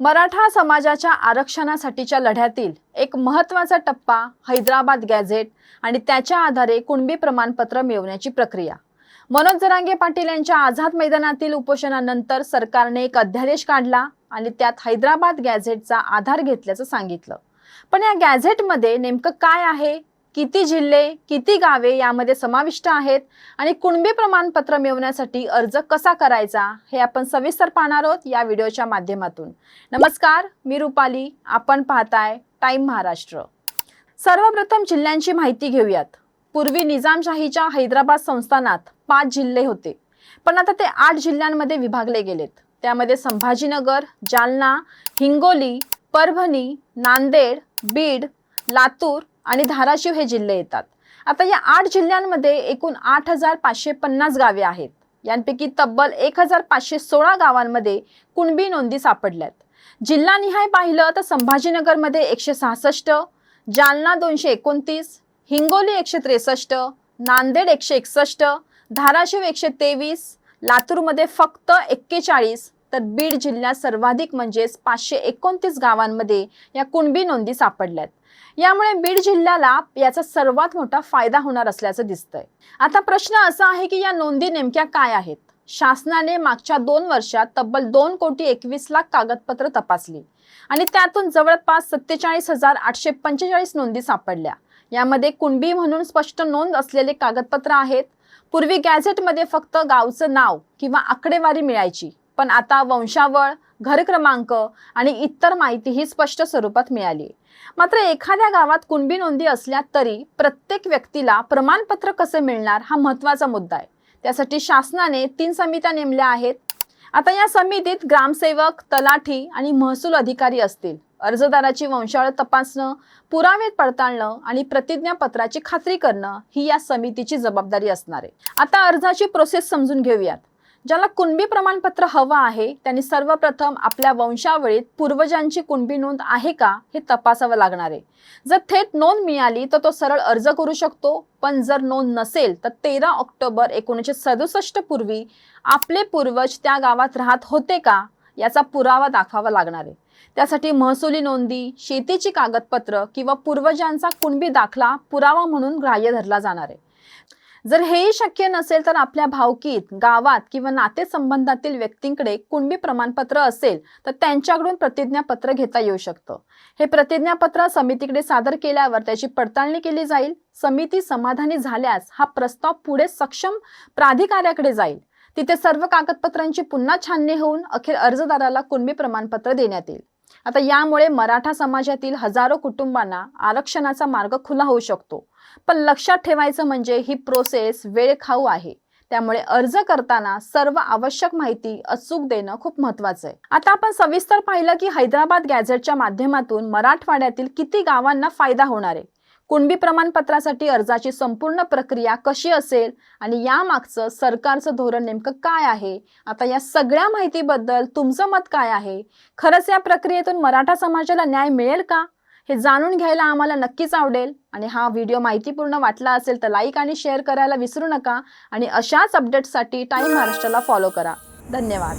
मराठा समाजाच्या आरक्षणासाठीच्या लढ्यातील एक महत्त्वाचा टप्पा हैदराबाद गॅझेट आणि त्याच्या आधारे कुणबी प्रमाणपत्र मिळवण्याची प्रक्रिया. मनोज जरांगे पाटील यांच्या आझाद मैदानातील उपोषणानंतर सरकारने एक अध्यादेश काढला आणि त्यात हैदराबाद गॅझेटचा आधार घेतल्याचं सांगितलं. पण या गॅझेटमध्ये नेमकं काय आहे? किती जिल्हे किती गावे यामध्ये समाविष्ट आहेत आणि कुणबी प्रमाणपत्र मिळवण्यासाठी अर्ज कसा करायचा हे आपण सविस्तर पाहणार आहोत या व्हिडिओच्या माध्यमातून. नमस्कार मी रुपाली. आपण पाहताय टाईम महाराष्ट्र. सर्वप्रथम जिल्ह्यांची माहिती घेऊयात. पूर्वी निजामशाहीच्या हैदराबाद संस्थानात पाच जिल्हे होते. पण आता ते आठ जिल्ह्यांमध्ये विभागले गेलेत. त्यामध्ये संभाजीनगर जालना हिंगोली परभणी नांदेड बीड लातूर आणि धाराशिव हे जिल्हे येतात. आता या आठ जिल्ह्यांमध्ये एकूण आठ हजार पाचशे पन्नास गावे आहेत. यांपैकी तब्बल एक हजार पाचशे सोळा गावांमध्ये कुणबी नोंदी सापडल्यात. जिल्हानिहाय पाहिलं तर संभाजीनगरमध्ये एकशे सहासष्ट जालना दोनशे एकोणतीस हिंगोली एकशे त्रेसष्ट नांदेड एकशे एकसष्ट धाराशिव एकशे तेवीस लातूरमध्ये फक्त एक्केचाळीस तर बीड जिल्ह्यात सर्वाधिक म्हणजेच पाचशे एकोणतीस गावांमध्ये या कुणबी नोंदी सापडल्यात. यामुळे बीड जिल्ह्याला याचा सर्वात मोठा फायदा होणार असल्याचं दिसतंय. आता प्रश्न असा आहे की या नोंदी नेमक्या काय आहेत? शासनाने मागच्या दोन वर्षात तब्बल दोन कोटी एकवीस लाख कागदपत्र तपासली आणि त्यातून जवळपास सत्तेचाळीस हजार आठशे पंचेचाळीस नोंदी सापडल्या. यामध्ये कुणबी म्हणून स्पष्ट नोंद असलेले कागदपत्र आहेत. पूर्वी गॅझेटमध्ये फक्त गावचं नाव किंवा आकडेवारी मिळायची. पण आता वंशावळ घर क्रमांक आणि इतर माहिती ही स्पष्ट स्वरूपात मिळाली. मात्र एखाद्या गावात कुणबी नोंदी असल्या तरी प्रत्येक व्यक्तीला प्रमाणपत्र कसे मिळणार हा महत्त्वाचा मुद्दा आहे. त्यासाठी शासनाने तीन समित्या नेमल्या आहेत. आता या समितीत ग्रामसेवक तलाठी आणि महसूल अधिकारी असतील. अर्जदाराची वंशावळ तपासणं पुरावे पडताळणं आणि प्रतिज्ञापत्राची खात्री करणं ही या समितीची जबाबदारी असणार आहे. आता अर्जाची प्रोसेस समजून घेऊयात. ज्याला कुणबी प्रमाणपत्र हवं आहे त्यांनी सर्वप्रथम आपल्या वंशावळीत पूर्वजांची कुणबी नोंद आहे का हे तपासावं लागणार आहे. जर थेट नोंद मिळाली तर तो सरळ अर्ज करू शकतो. पण जर नोंद नसेल तर तेरा ऑक्टोबर एकोणीसशे सदुसष्ट पूर्वी आपले पूर्वज त्या गावात राहत होते का याचा पुरावा दाखवावा लागणार आहे. त्यासाठी महसुली नोंदी शेतीची कागदपत्र किंवा पूर्वजांचा कुणबी दाखला पुरावा म्हणून ग्राह्य धरला जाणार आहे. जर हेही शक्य नसेल तर आपल्या भावकीत गावात किंवा नातेसंबंधातील व्यक्तींकडे कुणबी प्रमाणपत्र असेल तर त्यांच्याकडून प्रतिज्ञापत्र घेता येऊ शकतं. हे प्रतिज्ञापत्र समितीकडे सादर केल्यावर त्याची पडताळणी केली जाईल. समिती समाधानी झाल्यास हा प्रस्ताव पुढे सक्षम प्राधिकाऱ्याकडे जाईल. तिथे सर्व कागदपत्रांची पुन्हा छाननी होऊन अखेर अर्जदाराला कुणबी प्रमाणपत्र देण्यात येईल. आता यामुळे मराठा समाजातील हजारो कुटुंबांना आरक्षणाचा मार्ग खुला होऊ शकतो. पण लक्षात ठेवायचं म्हणजे ही प्रोसेस वेळ खाऊ आहे. त्यामुळे अर्ज करताना सर्व आवश्यक माहिती अचूक देणं खूप महत्वाचं आहे. आता आपण सविस्तर पाहिलं की हैदराबाद गॅझेटच्या माध्यमातून मराठवाड्यातील किती गावांना फायदा होणार आहे. कुणबी प्रमाणपत्रासाठी अर्जाची संपूर्ण प्रक्रिया कशी असेल आणि यामागचं सरकारचं धोरण नेमकं काय आहे? आता या सगळ्या माहितीबद्दल तुमचं मत काय आहे? खरंच या प्रक्रियेतून मराठा समाजाला न्याय मिळेल का? हे जाणून घ्यायला आम्हाला नक्कीच आवडेल. आणि हा व्हिडिओ माहितीपूर्ण वाटला असेल तर लाईक आणि शेअर करायला विसरू नका. आणि अशाच अपडेट्ससाठी टाईम महाराष्ट्राला फॉलो करा. धन्यवाद.